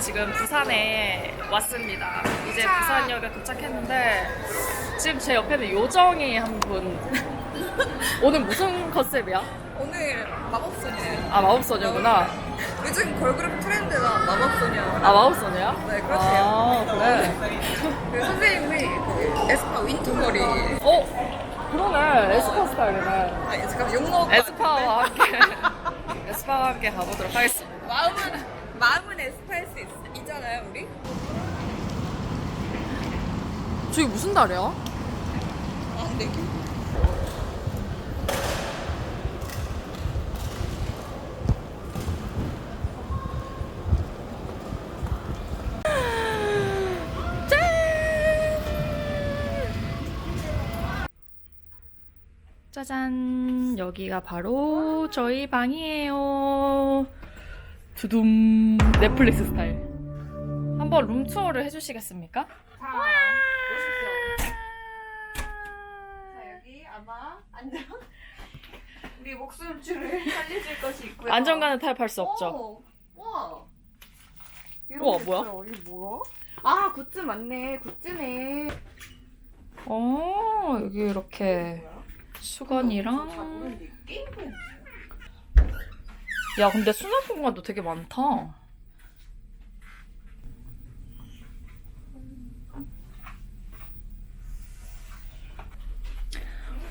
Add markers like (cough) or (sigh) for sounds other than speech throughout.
지금 부산에 왔습니다. 이제 부산역에 도착했는데 지금 제 옆에는 요정이 한 분. (laughs) 오늘 무슨 컨셉이야? 오늘 마법소녀예요. 아 마법소녀구나. 요즘 걸그룹 트렌드가 마법소녀. 아 마법소녀야? 네, 그렇대요. 아 그래. 그 선생님이 그 에스파 윈터머리. 어 그러네 에스파 스타일이네. 아, 먹을 것 에스파와 함께 (laughs) 에스파와 함께 가보도록 하겠습니다. 마음은 마음은 에스파일 수 있, 있잖아요, 우리. 저기 무슨 달이야? 아, 근데 이게 짜잔 여기가 바로 저희 방이에요 두둠 넷플릭스 스타일 한번 룸투어를 해주시겠습니까? 자, 자 여기 아마 안전 우리 목숨줄을 살려줄 것이 있고요. 안전관을 타협할 수 없죠 오, 와. 이런 우와, 게 뭐야? 있어요. 이게 뭐야? 아 굿즈 맞네. 굿즈네. 어 여기 이렇게 잘 수건이랑 모르는데 게임은 야 근데 수납 공간도 되게 많다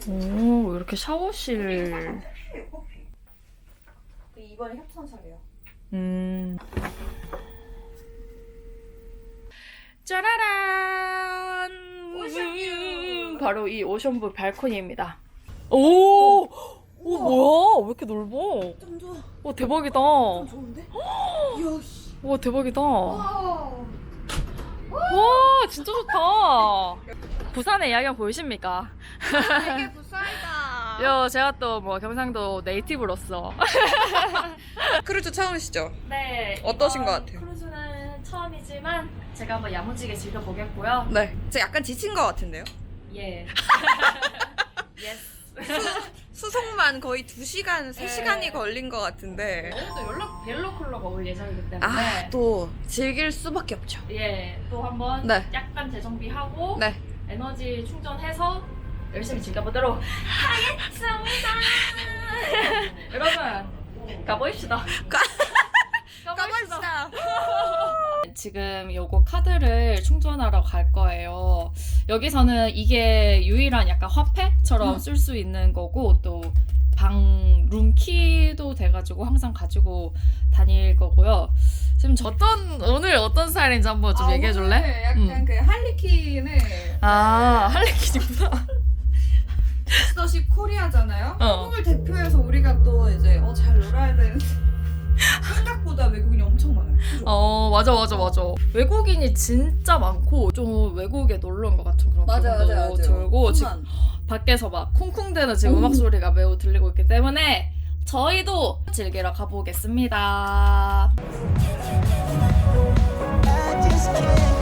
오 이렇게 샤워실 그 이번에 협찬사래요. 음. 짜라란! 오션뷰. 바로 이 오션뷰 발코니입니다. 오! 오, 뭐야? 왜 이렇게 넓어? 좀 좋아. 오, 대박이다. 좀 좋은데? 이야 씨. 와, 대박이다. 와, 와. 진짜 좋다. 부산의 야경 보이십니까? 되게 부산이다. (laughs) 요, 제가 또 뭐 경상도 네이티브로서. (laughs) 크루즈 처음이시죠? 네. 어떠신 이번 것 같아요? 크루즈는 처음이지만 제가 한번 야무지게 즐겨 보겠고요. 네. 저 약간 지친 것 같은데요? 예. (laughs) 예스. 수송만 거의 2시간, 3시간이 네. 걸린 것 같은데. 오늘도 연락 벨로 쿨러가 올 예정이기 때문에 아, 또 즐길 수밖에 없죠. 예, 또 한번 네. 약간 재정비하고 네. 에너지 충전해서 열심히 즐겨보도록 하겠습니다. (laughs) 여러분 가보입시다. 까버립시다. (laughs) (laughs) 지금 요거 카드를 충전하러 갈 거예요. 여기서는 이게 유일한 약간 화폐 처럼 음. 쓸수 있는 거고 또 방 룸키도 돼가지고 항상 가지고 다닐 거고요. 지금 저 어떤 오늘 어떤 스타일인지 한번 좀 얘기해 줄래? 아, 오늘 약간 음. 그 할리퀸을 아 할리퀸이구나. 스더십 코리아잖아요. 어. 한국을 대표해서 우리가 또 이제 어, 잘 놀아야 되는 생각보다 외국인이 엄청 많아요. 그죠? 어 맞아 맞아 맞아. 외국인이 진짜 많고 좀 외국에 놀러 온 것 같은 그런 기분도 들고 지금 순간. 밖에서 막 쿵쿵대는 지금 음. 음악 소리가 매우 들리고 있기 때문에 저희도 즐기러 가보겠습니다. 저희는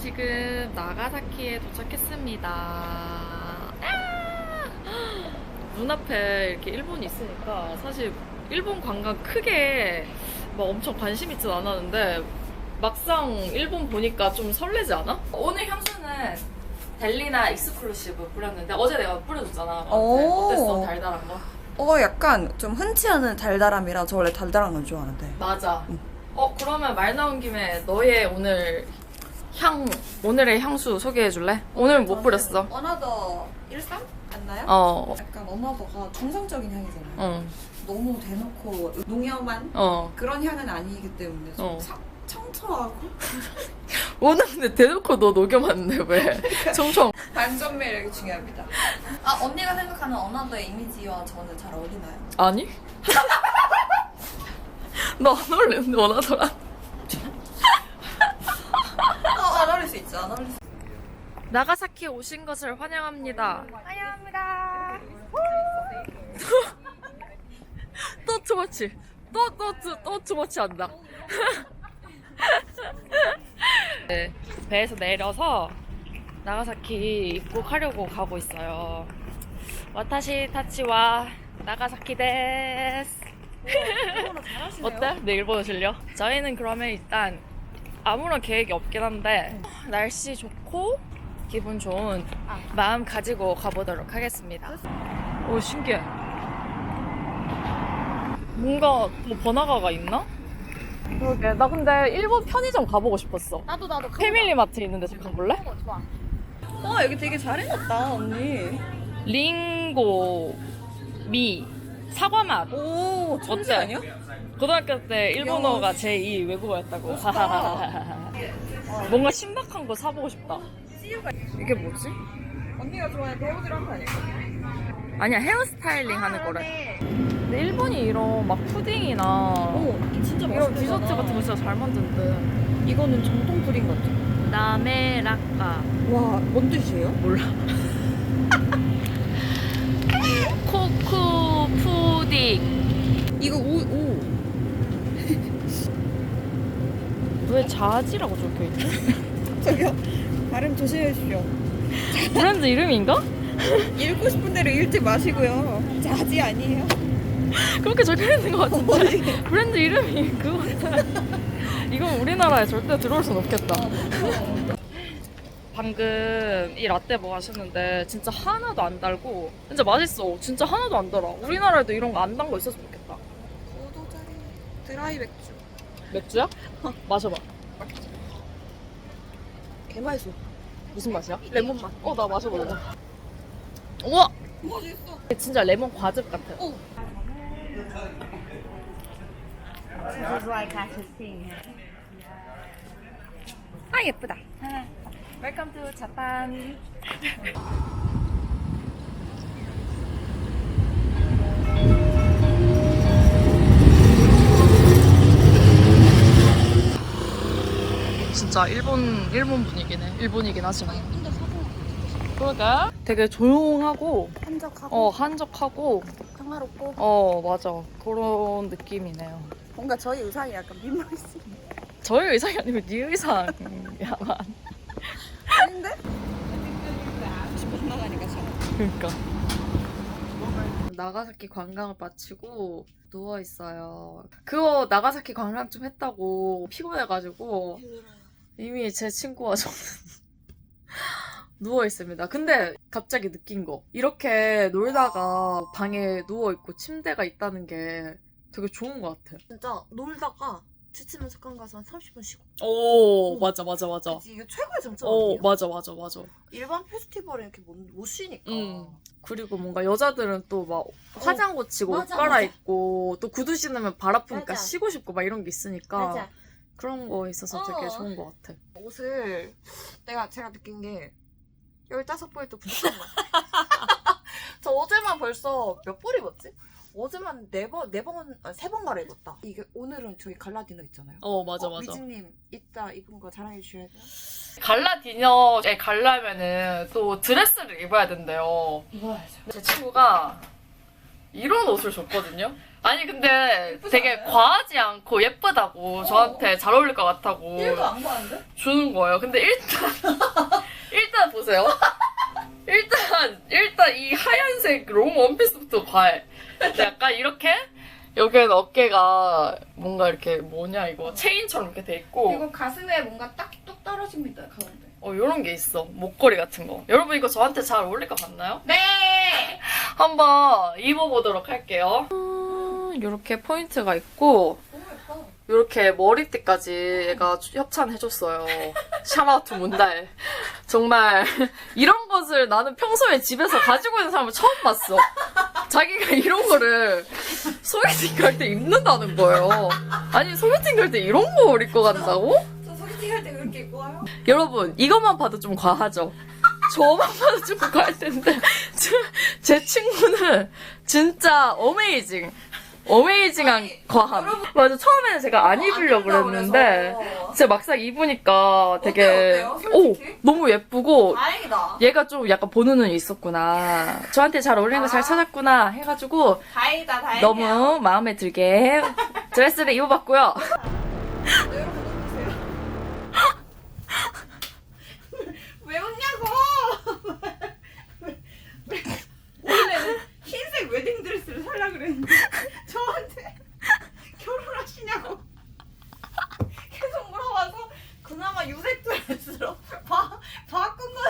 지금 나가사키에 도착했습니다. 아! 눈앞에 이렇게 일본이 있으니까 사실 일본 관광 크게 막 엄청 관심 있진 않았는데 막상 일본 보니까 좀 설레지 않아? 오늘 향수는 델리나 익스클루시브 뿌렸는데 어제 내가 뿌려줬잖아. 오. 어땠어? 달달한 거? 어 약간 좀 흔치 않은 달달함이라 저 원래 달달한 건 좋아하는데 맞아. 어 그러면 말 나온 김에 너의 오늘 향 오늘의 향수 소개해 줄래? 오늘 못 뿌렸어. 어나더 13? 맞나요? 어. 약간 어나더가 중성적인 향이잖아요 어. 너무 대놓고 농염한 어. 그런 향은 아니기 때문에 좀 어. 청- 청초하고 (laughs) 오늘 근데 대놓고 너 녹여봤는데 왜? 청청. 반전 매력이 중요합니다 아 언니가 생각하는 어나더의 이미지와 저는 잘 어울리나요? 아니? (laughs) 너안 어울리는데 원하더라. 어, 안 어울릴 수 있죠 안 어울릴 수 나가사키에 오신 것을 환영합니다. 환영합니다 (laughs) 또 투머치. 또, 또, 또, 또 투머치 한다. (laughs) 네, 배에서 내려서 나가사키 입국하려고 가고 있어요. 와타시 타치와 나가사키 데스. 어때? 내 일본어 실력? 저희는 그러면 일단 아무런 계획이 없긴 한데 날씨 좋고 기분 좋은 마음 가지고 가보도록 하겠습니다. 오 신기해. 뭔가 뭐 번화가가 있나? 그러게 나 근데 일본 편의점 가보고 싶었어. 나도 나도 패밀리 마트 있는데 좀 가볼래? 좋아 와 여기 되게 잘 해놨다 언니 링고 미 사과 맛 오 천재 어때? 아니야? 고등학교 때 일본어가 제2 외국어였다고. (laughs) 뭔가 신박한 거 사보고 싶다. 이게 뭐지? 언니가 좋아하는 배우들 한거 아닐까? 아니야 헤어스타일링 하는 거래. 근데 일본이 이런 막 푸딩이나 오 진짜 이런 디저트 같은 거 진짜 잘 만드는데. 이거는 정통 프린 같아 나메라까 와뭔 뜻이에요? 몰라. (laughs) 코코 푸딩. 이거 오, 오. 왜 자지라고 적혀 있지? (laughs) 저기요 발음 조심해 주십시오 브랜드 이름인가? 읽고 싶은 대로 읽지 마시고요 자지 아니에요 그렇게 적혀 있는 것 같은데. 브랜드 이름이 그거. 이건 우리나라에 절대 들어올 순 없겠다. 방금 이 라떼 뭐 하셨는데 진짜 하나도 안 달고 진짜 맛있어. 진짜 하나도 안 달아. 우리나라에도 이런 거 안 단 거 있었으면 좋겠다. 고도자리 드라이 맥주 맥주야? 마셔봐. 개 맛있어. 무슨 맛이야? 레몬 맛. 어, 나 마셔볼래. 우와! 맛있어 진짜 레몬 과즙 같아. 오. 아 예쁘다 웰컴 투 (laughs) 진짜 일본 일본 분위기네. 일본이긴 하지만. 근데 사고 그러게. 되게 조용하고 한적하고 어 한적하고 평화롭고 어 맞아 그런 느낌이네요. 뭔가 저희 의상이 약간 민망했어 저희 의상이 아니고 네 의상이야만. 아닌데? 못 나가니까 잘 그러니까. 나가사키 관광을 마치고 누워 있어요. 그거 나가사키 관광 좀 했다고 피곤해가지고 이미 제 친구와 저는 (laughs) 누워 있습니다. 근데 갑자기 느낀 거 이렇게 놀다가 방에 누워 있고 침대가 있다는 게 되게 좋은 것 같아. 진짜 놀다가 지치면 잠깐 가서 한 30분 쉬고 오 맞아 맞아 맞아. 그치, 이게 최고의 장점 어 아니에요? 맞아 맞아 맞아. 일반 페스티벌에 이렇게 못, 못 쉬니까 음. 그리고 뭔가 여자들은 또 막 화장 고치고 옷 맞아, 갈아입고 또 구두 신으면 발 아프니까 맞아. 쉬고 싶고 막 이런 게 있으니까 맞아 그런 거 있어서 되게 어. 좋은 것 같아. 옷을 내가 제가 느낀 게 15벌도 부족한 거야 (laughs) 저 어제만 벌써 몇 벌 입었지? 어제만 네 번 네 번 아니 세번 갈아 입었다 이게 오늘은 저희 갈라디너 있잖아요 어 맞아 어, 미진님 이따 입은 거 자랑해 주셔야 돼요 갈라 디너에 가려면은 또 드레스를 입어야 된대요. 입어야죠 제 친구가 이런 옷을 줬거든요. 아니 근데 되게 과하지 않고 예쁘다고 저한테 잘 어울릴 것 같다고 1도 안 봤는데? 주는 거예요. 근데 일단 (laughs) 일단 보세요. 일단 일단 이 하얀색 롱 원피스부터 과해. 약간 이렇게 여기에는 어깨가 뭔가 이렇게 뭐냐 이거 체인처럼 이렇게 돼 있고 이거 가슴에 뭔가 딱 뚝 떨어집니다 가운데. 어 이런 게 있어 목걸이 같은 거. 여러분 이거 저한테 잘 어울릴 것 같나요? 네. 한번 입어보도록 할게요. 이렇게 포인트가 있고. 이렇게 머리띠까지 얘가 협찬해줬어요. 샤마투 문달. 정말 이런 것을 나는 평소에 집에서 가지고 있는 사람을 처음 봤어. 자기가 이런 거를 소개팅 갈 때 입는다는 거예요. 아니 소개팅 갈 때 이런 거 입고 간다고? 저 소개팅 할때 그렇게 입고 와요? 여러분 이것만 봐도 좀 과하죠. 저만 봐도 좀 과할 텐데 제, 제 친구는 진짜 어메이징. 어메이징한 과함. 여러분- 맞아 처음에는 제가 안 입으려고 그랬는데 그래서. 진짜 막상 입으니까 되게 어때요, 어때요? 오 솔직히? 너무 예쁘고 다행이다. 얘가 좀 약간 보는 눈이 있었구나. 저한테 잘 어울리는 거 잘 아. 찾았구나 해가지고 다행이다 다행이야. 너무 마음에 들게 드레스를 입어봤고요. (laughs) 왜 웃냐고? 원래는 흰색 웨딩 드레스를 살라 그랬는데 저한테 결혼하시냐고 계속 물어봐서 그나마 유색 드레스로 바, 바꾼 거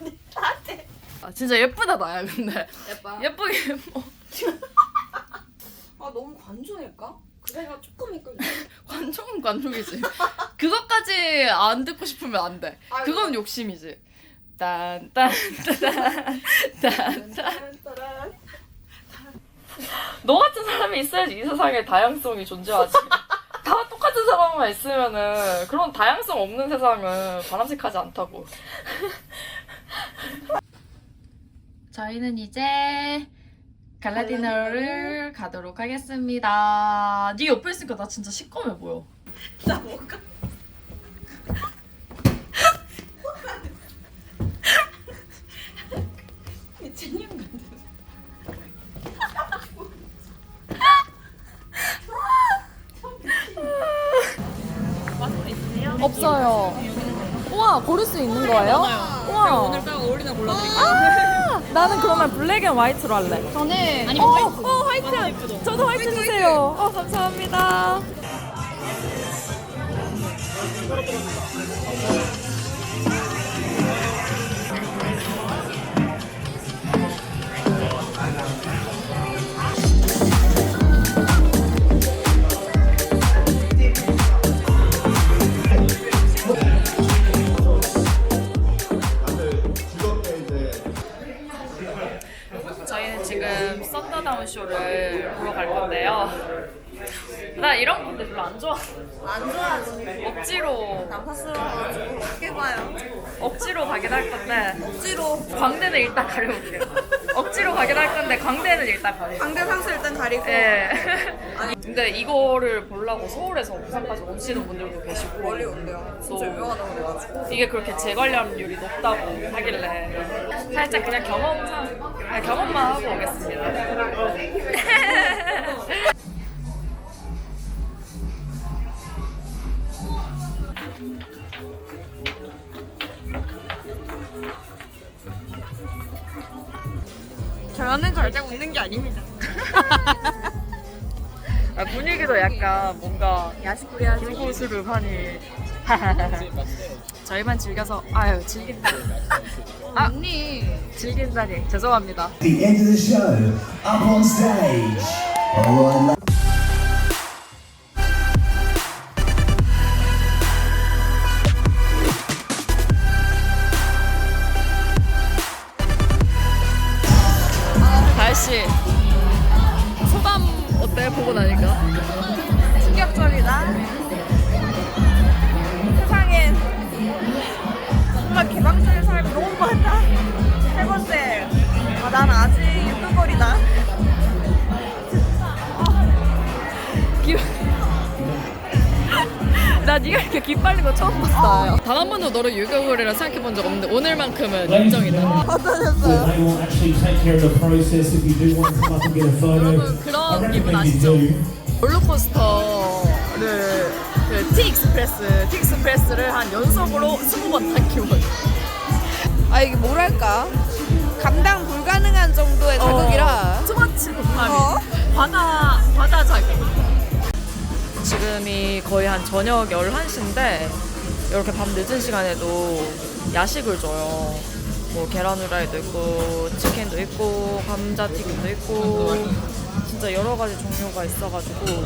아니 나한테 아, 진짜 예쁘다 나야 근데 예뻐 예쁘게 뭐 아 너무 관조일까? 그래가 조금 있고 관종은 관종이지. 그것까지 안 듣고 싶으면 안 돼. 아이고. 그건 욕심이지. 딴딴딴딴딴 너 같은 사람이 있어야지 이 세상에 다양성이 존재하지. 다 똑같은 사람만 있으면은 그런 다양성 없는 세상은 바람직하지 않다고. 저희는 이제 갈라 디너를 가도록 하겠습니다. 네 옆에 있으니까 나 진짜 시꺼매 보여. 나 뭐가 미친년 같아 없어요. 우와, 고를 수 있는 거예요? 우와. 오늘 딱 어울리나. 아, 나는 그러면 블랙 앤 화이트로 할래. 저는 아니, 어, 화이트. 어, 화이트. 저도 화이트 주세요. 어, 감사합니다. 근데 이거를 보려고 서울에서 부산까지 오시는 분들도 계시고. 멀리 온대요. 진짜 또 유명하다고 그래가지고. 이게 그렇게 재관람률이 높다고 하길래 살짝 그냥 경험상 아니, 경험만 하고 오겠습니다. 저는 절대 웃는 게 아닙니다. 아, (laughs) 분위기도 약간 뭔가 야식구리하지 불고스름하니 (laughs) 저희만 즐겨서 아유 즐긴다 언니. 즐긴다니 죄송합니다. The end of the show, up on stage. Oh, I 유격을이라 생각해 본 적 없는데 오늘만큼은 인정이다. Photo. 여러분, 그런 기분 아시죠? 롤러코스터를 그 티익스프레스, 티익스프레스를 한 연속으로 20번 탄 기분. 아 이게 뭐랄까 감당 불가능한 정도의 자극이라 투머치 도파민. 어? 바다, 바다 자극. 지금이 거의 한 저녁 11시인데 이렇게 밤 늦은 시간에도 야식을 줘요. 뭐 계란 후라이도 있고 치킨도 있고 감자튀김도 있고 진짜 여러 가지 종류가 있어가지고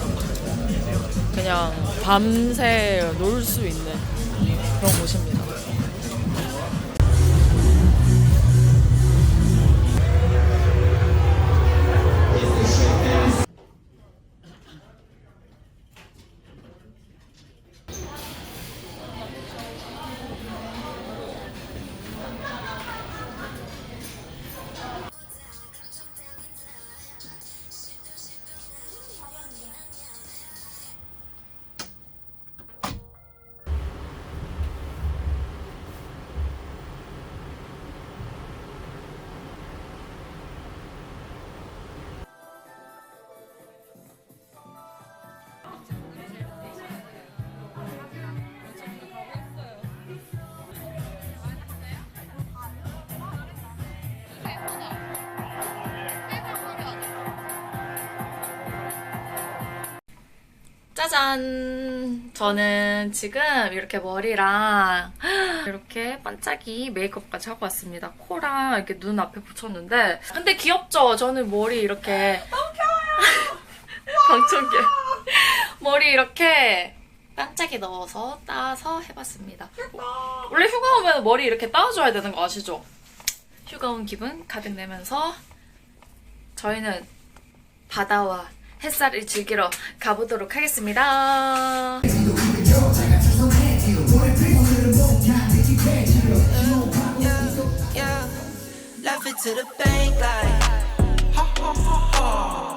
그냥 밤새 놀 수 있는 그런 곳입니다. 짜잔! 저는 지금 이렇게 머리랑 (gasps) 이렇게 반짝이 메이크업까지 하고 왔습니다. 코랑 이렇게 눈 앞에 붙였는데 근데 귀엽죠? 저는 머리 이렇게 너무 귀여워요! (laughs) 방청객 머리 이렇게 반짝이 넣어서 따서 해봤습니다. 원래 휴가 오면 머리 이렇게 따줘야 되는 거 아시죠? 휴가 온 기분 가득 내면서 저희는 바다와 햇살을 즐기러 가보도록 하겠습니다. To the bank like ha ha ha ha.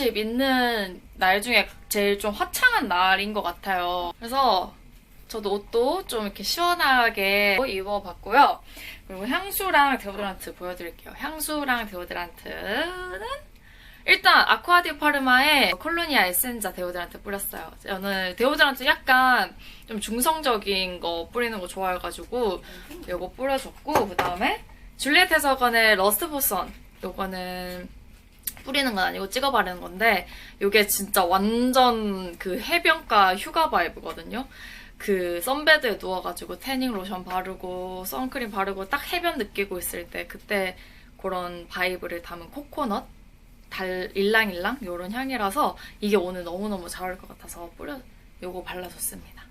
어, 스더십 있는 날 중에 제일 좀 화창한 날인 것 같아요. 그래서 저도 옷도 좀 이렇게 시원하게 입어봤고요. 그리고 향수랑 데오드란트 보여드릴게요. 향수랑 데오드란트는 일단 아쿠아디 파르마의 콜로니아 에센자 데오드란트 뿌렸어요. 저는 데오드란트 약간 좀 중성적인 거 뿌리는 거 좋아해가지고 이거 뿌려줬고 그 다음에 줄리엣 해서건의 러스트 보선 요거는 뿌리는 건 아니고 찍어 바르는 건데 이게 진짜 완전 그 해변가 휴가 바이브거든요. 그 선베드에 누워가지고 태닝 로션 바르고 선크림 바르고 딱 해변 느끼고 있을 때 그때 그런 바이브를 담은 코코넛 달 일랑일랑 이런 향이라서 이게 오늘 너무너무 잘 어울릴 것 같아서 뿌려 요거 발라줬습니다.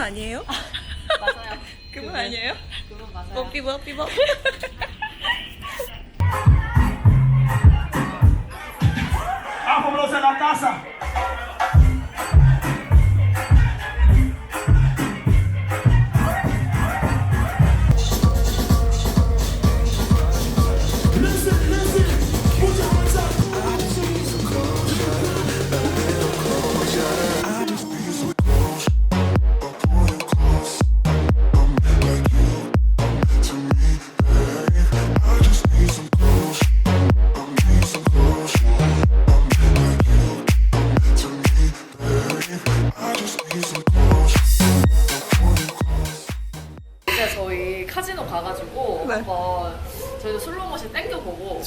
아니에요? 아, 맞아요. (laughs) 그분 아니에요? 그분 맞아요. 뽀삐뽀 삐뽀. ¡Vámonos a la casa!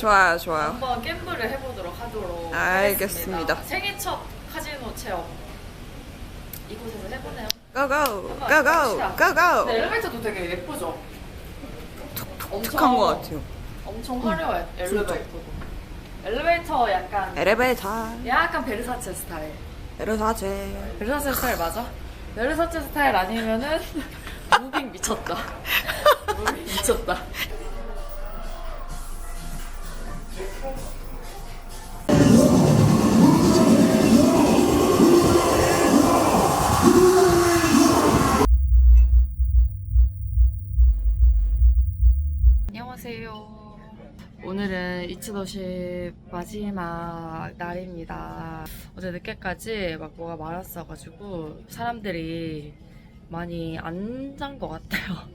좋아요, 좋아요. 한번 갬블을 해보도록 하도록 알겠습니다. 하겠습니다. 생애 첫 카지노 체험 이곳에서 해보네요. 고고. 고고, 고고. 근데 엘리베이터도 되게 예쁘죠? 툭한 것 같아요. 엄청 화려해 엘리베이터도. 엘리베이터 약간 엘리베이터, 약간 베르사체 스타일. 에르사체. 베르사체 스타일 맞아? 베르사체 스타일 아니면은 (laughs) 무빙 미쳤다. (laughs) 무빙 미쳤다. 안녕하세요. 오늘은 이츠도시 마지막 날입니다. 어제 늦게까지 막 뭐가 많았어가지고 사람들이 많이 안 잔 것 같아요.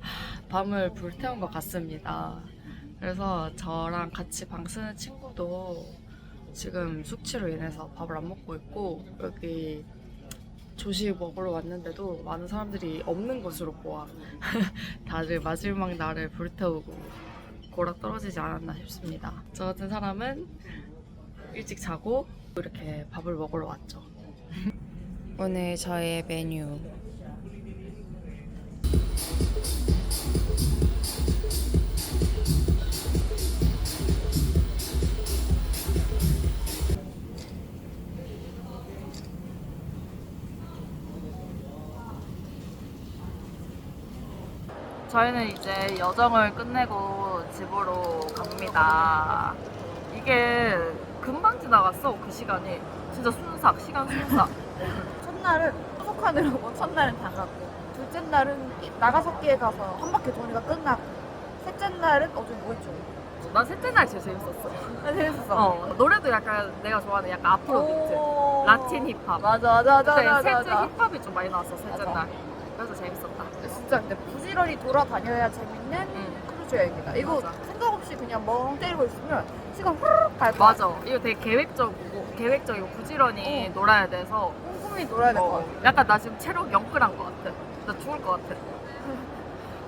(laughs) 밤을 불태운 것 같습니다. 그래서 저랑 같이 방 쓰는 친구도 지금 숙취로 인해서 밥을 안 먹고 있고 여기 조식 먹으러 왔는데도 많은 사람들이 없는 곳으로 보아 (laughs) 다들 마지막 날을 불태우고 고라 떨어지지 않았나 싶습니다. 저 같은 사람은 일찍 자고 이렇게 밥을 먹으러 왔죠. 오늘 저의 메뉴. 저희는 이제 여정을 끝내고 집으로 갑니다. 이게 금방 지나갔어, 그 시간이. 진짜 순삭, 시간 순삭. (laughs) 첫날은 소속하느라고 첫날은 다 갔고 둘째 날은 나가사키에 가서 한 바퀴 도니가 끝나고 셋째 날은 어제 뭐 했죠? 난 셋째 날 제일 재밌었어. 아, 재밌었어. 어, 노래도 약간 내가 좋아하는 약간 아프로비트. 오. 라틴 힙합. 맞아 맞아 맞아 그때 맞아 셋째 맞아. 힙합이 좀 많이 나왔어, 셋째 맞아. 날. 그래서 재밌었다. 진짜 근데 부지런히 돌아다녀야 재밌는 응. 크루즈 여행이다. 이거 맞아. 생각 없이 그냥 멍 때리고 있으면 시간 후루룩 갈 거. 맞아. 이거 되게 계획적이고, 계획적이고 부지런히 놀아야 돼서 꼼꼼히 놀아야 될 것 어, 같아. 약간 나 지금 체력 영끌한 것 같아. 나 죽을 것 같아.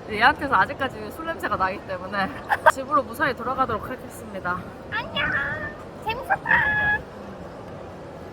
근데 (laughs) 얘한테서 아직까지 술 냄새가 나기 때문에 (laughs) 집으로 무사히 돌아가도록 하겠습니다. 재밌었다.